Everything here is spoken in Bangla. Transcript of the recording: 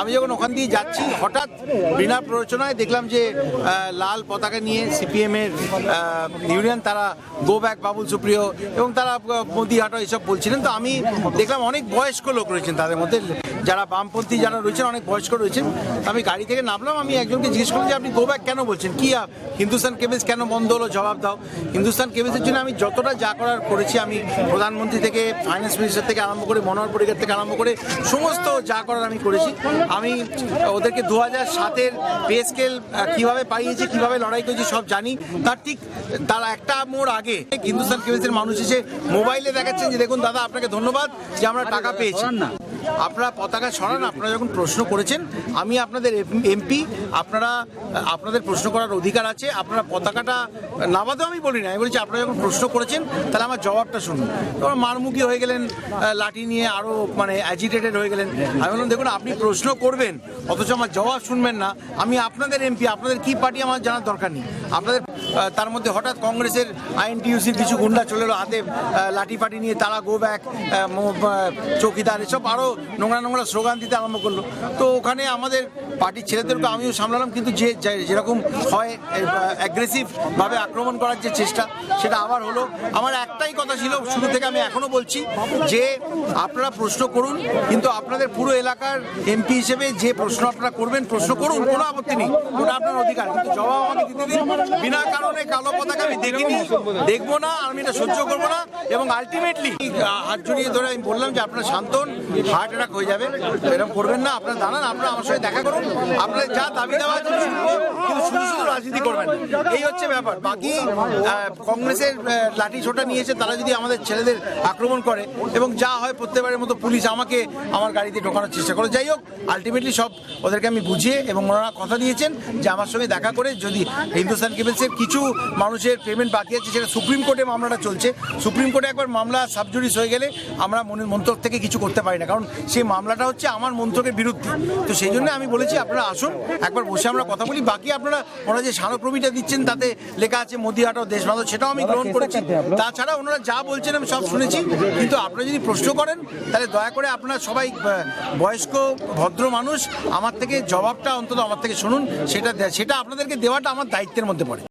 আমি যখন ওখান দিয়ে যাচ্ছি, হঠাৎ বিনা প্ররোচনায় দেখলাম যে লাল পতাকা নিয়ে সিপিএমের ইউনিয়ন, তারা গো ব্যাক বাবুল সুপ্রিয় এবং তারা মোদি এসব বলছিলেন। তো আমি দেখলাম অনেক বয়স্ক লোক রয়েছেন তাদের মধ্যে। যারা বামপন্থী যারা রয়েছেন, অনেক বয়স্ক রয়েছেন। আমি গাড়ি থেকে নামলাম, আমি একজনকে জিজ্ঞেস করলাম যে, আপনি গো ব্যাক কেন বলছেন? কি হিন্দুস্তান কেবলস কেন বন্ধ হলো? জবাব দাও। হিন্দুস্তান কেবলসের জন্য আমি যতটা যা করার করেছি, আমি প্রধানমন্ত্রী থেকে ফাইন্যান্স মিনিস্টার থেকে আরম্ভ করে, মনোহর পরিকার থেকে আরম্ভ করে, সমস্ত যা করার আমি করেছি। আমি ওদেরকে দু হাজার সাতের পে স্কেল কীভাবে পাইয়েছি কীভাবে লড়াই করেছি সব জানি। তার ঠিক তার একটা মোড় আগে হিন্দুস্তান কেমিস্টের মানুষ এসে মোবাইলে দেখাচ্ছেন যে দেখুন দাদা আপনাকে ধন্যবাদ যে আমরা টাকা পেয়েছি। আপনারা পতাকা সরান আপনারা যখন প্রশ্ন করেছেন, আমি আপনাদের এমপি, আপনারা, আপনাদের প্রশ্ন করার অধিকার আছে, আপনারা পতাকাটা নামাতেও আমি বলি না, আমি বলছি আপনারা যখন প্রশ্ন করেছেন, তাহলে আমার জবাবটা শুনুন। তখন মারমুখী হয়ে গেলেন লাঠি নিয়ে আরও মানে অ্যাজিটেটেড হয়ে গেলেন। আমি বললাম, দেখুন, আপনি প্রশ্ন করবেন, অথচ আমার জবাব শুনবেন না। আমি আপনাদের এমপি, আপনাদের কি পার্টি আমার জানার দরকার নেই। আপনাদের তার মধ্যে হঠাৎ কংগ্রেসের আইএনটিউসির কিছু গুন্ডা চলে এলো, হাতে লাঠি ফাটি নিয়ে তারা গো ব্যাক চৌকিদার, এসব আরও নোংরা নোংরা স্লোগান দিতে আরম্ভ করল। তো ওখানে আমাদের পার্টির ছেলেদেরকে আমিও সামলালাম, কিন্তু যে যেরকম হয় অ্যাগ্রেসিভ ভাবে আক্রমণ করার যে চেষ্টা, সেটা আবার হলো। আমার একটাই কথা ছিল, শুরু থেকে আমি এখনও বলছি যে আপনারা প্রশ্ন করুন, কিন্তু আপনাদের পুরো এলাকার এমপি হিসেবে যে প্রশ্ন আপনারা করবেন, প্রশ্ন করুন, কোনো আপত্তি নেই। ওটা আপনার অধিকার, কিন্তু জবাব আমাকে দিতে দিন। বিনা কারণে কালো পতাকা আমি দেখিনি। দেখব না, আমি এটা সহ্য করব না। এবং আলটিমেটলি হাত জড়িয়ে ধরে আমি বললাম যে আপনার শান্ত হার্ট অ্যাটাক হয়ে যাবে। এরকম করবেন না, আপনার দাঁড়ান, আপনারা আমার সঙ্গে দেখা করুন। আপনার যা দাবি দেওয়া আছে কিন্তু শুধু শুধু রাজনীতি করবেন। এই হচ্ছে ব্যাপার। বাকি কংগ্রেসের লাঠি ছোটা নিয়েছে, তারা যদি আমাদের ছেলেদের আক্রমণ করে এবং যা হয় প্রত্যেকবারের মতো পুলিশ আমাকে আমার গাড়িতে ঢোকানোর চেষ্টা করে। যাই হোক আলটিমেটলি সব ওদেরকে আমি বুঝিয়ে এবং ওনারা কথা দিয়েছেন যে আমার সঙ্গে দেখা করে যদি হিন্দুস্তান কেবলসের কিছু মানুষের পেমেন্ট বাকি আছে, সেটা সুপ্রিম কোর্টে মামলাটা চলছে। সুপ্রিম কোর্টে একবার মামলা সাবজুডিস হয়ে গেলে আমরা মনের মন্ত্রক থেকে কিছু করতে পারি না কারণ সেই মামলাটা হচ্ছে আমার মন্ত্রকের বিরুদ্ধে। তো সেই জন্য আমি বলেছি আপনারা আসুন একবার বসে আমরা কথা বলি। বাকি আপনারা ওনারা যে স্মারকপ্রবিটা দিচ্ছেন তাতে লেখা আছে মোদি হাটাও দেশ বাঁধো সেটাও আমি গ্রহণ করেছি। তাছাড়া ওনারা যা বলছেন আমি সব শুনেছি কিন্তু আপনারা যদি প্রশ্ন করেন তাহলে দয়া করে আপনারা সবাই বয়স্ক ভদ্র মানুষ আমার থেকে জবাবটা অন্তত আমার থেকে শুনুন। সেটা সেটা আপনাদেরকে দেওয়াটা আমার দায়িত্বের মধ্যে পড়ে।